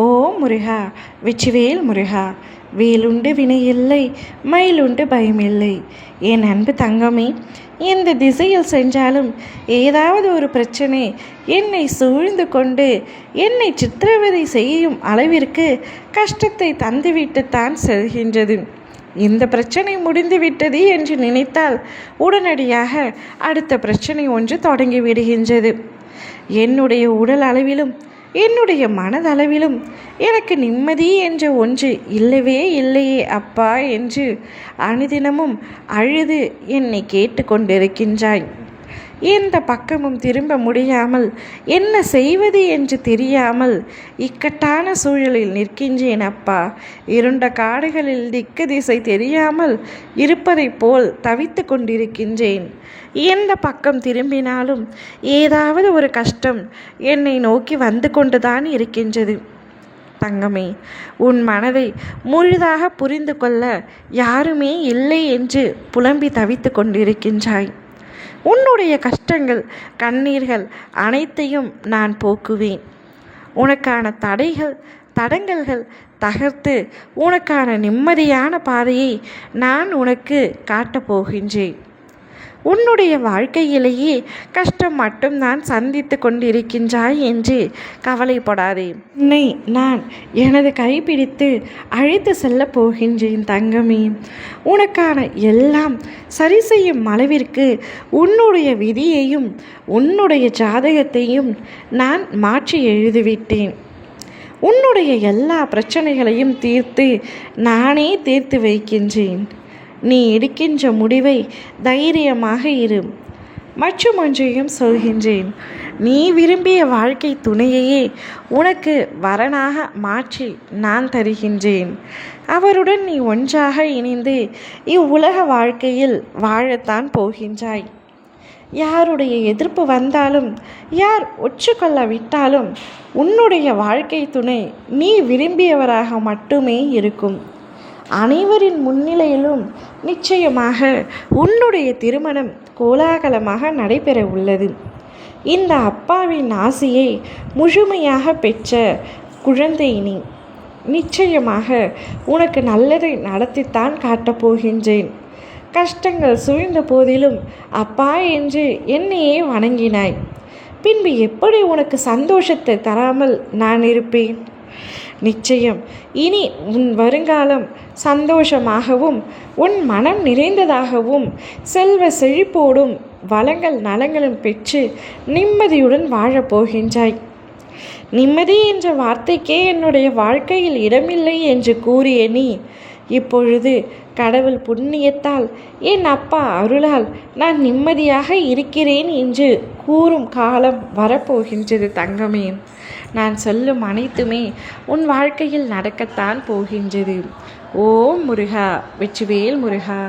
ஓ முருகா வெற்றிவேல் முருகா வேலுண்டு வினையில்லை மயிலுண்டு பயமில்லை. என் அன்பு தங்கமே எந்த திசையில் சென்றாலும் ஏதாவது ஒரு பிரச்சனை என்னை சூழ்ந்து கொண்டு என்னை சித்திரவதை செய்யும் அளவிற்கு கஷ்டத்தை தந்துவிட்டு தான் செல்கின்றது. இந்த பிரச்சனை முடிந்து விட்டது என்று நினைத்தால் உடனடியாக அடுத்த பிரச்சனை ஒன்று தொடங்கி விடுகின்றது. என்னுடைய உடல் அளவிலும் என்னுடைய மனதளவிலும் எனக்கு நிம்மதி என்ற ஒன்று இல்லவே இல்லையே அப்பா என்று அனுதினமும் அழுது என்னை கேட்டுக்கொண்டிருக்கின்றாய். எந்த பக்கமும் திரும்ப முடியாமல் என்ன செய்வது என்று தெரியாமல் இக்கட்டான சூழலில் நிற்கின்றேன் அப்பா. இருண்ட காடுகளில் திக்கு திசை தெரியாமல் இருப்பதைப் போல் தவித்து கொண்டிருக்கின்றேன். எந்த பக்கம் திரும்பினாலும் ஏதாவது ஒரு கஷ்டம் என்னை நோக்கி வந்து கொண்டுதான் இருக்கின்றது. தங்கமே உன் மனதை முழுதாக புரிந்து கொள்ள யாருமே இல்லை என்று புலம்பி தவித்து கொண்டிருக்கின்றாய். உன்னுடைய கஷ்டங்கள் கண்ணீர்கள் அனைத்தையும் நான் போக்குவேன். உனக்கான தடைகள் தடங்கல்கள் தகர்த்து உனக்கான நிம்மதியான பாதையை நான் உனக்கு காட்டப் போகின்றேன். உன்னுடைய வாழ்க்கையிலேயே கஷ்டம் மட்டும் நான் சந்தித்து கொண்டிருக்கின்றாய் என்று கவலைப்படாதே. உன்னை நான் எனது கைப்பிடித்து அழைத்து செல்லப் போகின்றேன் தங்கமே. உனக்கான எல்லாம் சரி செய்யும் அளவிற்கு உன்னுடைய விதியையும் உன்னுடைய ஜாதகத்தையும் நான் மாற்றி எழுதிவிட்டேன். உன்னுடைய எல்லா பிரச்சனைகளையும் தீர்த்து நானே தீர்த்து வைக்கின்றேன். நீ எடுக்கின்ற முடிவை தைரியமாக இரு. மற்றும் ஒன்றையும் சொல்கின்றேன். நீ விரும்பிய வாழ்க்கை துணையையே உனக்கு வரனாக மாற்றி நான் தருகின்றேன். அவருடன் நீ ஒன்றாக இணைந்து இவ்வுலக வாழ்க்கையில் வாழத்தான் போகின்றாய். யாருடைய எதிர்ப்பு வந்தாலும் யார் ஒற்றுக்கொள்ளவிட்டாலும் உன்னுடைய வாழ்க்கை துணை நீ விரும்பியவராக மட்டுமே இருக்கும். அனைவரின் முன்னிலையிலும் நிச்சயமாக உன்னுடைய திருமணம் கோலாகலமாக நடைபெற உள்ளது இந்த அப்பாவின் ஆசையை முழுமையாக பெற்ற குழந்தை நீ நிச்சயமாக உனக்கு நல்லதை நடத்தித்தான் காட்டப் போகின்றேன். கஷ்டங்கள் சூழ்ந்த போதிலும் அப்பா என்று என்னையே வணங்கினாய். பின்பு எப்படி உனக்கு சந்தோஷத்தை தராமல் நான் இருப்பேன்? நிச்சயம். இனி உன் வருங்காலம் சந்தோஷமாகவும் உன் மனம் நிறைந்ததாகவும் செல்வ செழிப்போடும் வளங்கள் நலங்களும் பெற்று நிம்மதியுடன் வாழப்போகின்றாய் நிம்மதி என்ற வார்த்தைக்கே என்னுடைய வாழ்க்கையில் இடமில்லை என்று கூறிய நீ இப்பொழுது கடவுள் புண்ணியத்தால் என் அப்பா அருளால் நான் நிம்மதியாக இருக்கிறேன் என்று கூறும் காலம் வரப்போகின்றது தங்கமே. நான் சொல்லும் அனைத்துமே உன் வாழ்க்கையில் நடக்கத்தான் போகின்றது. ஓம் முருகா வெற்றிவேல் முருகா.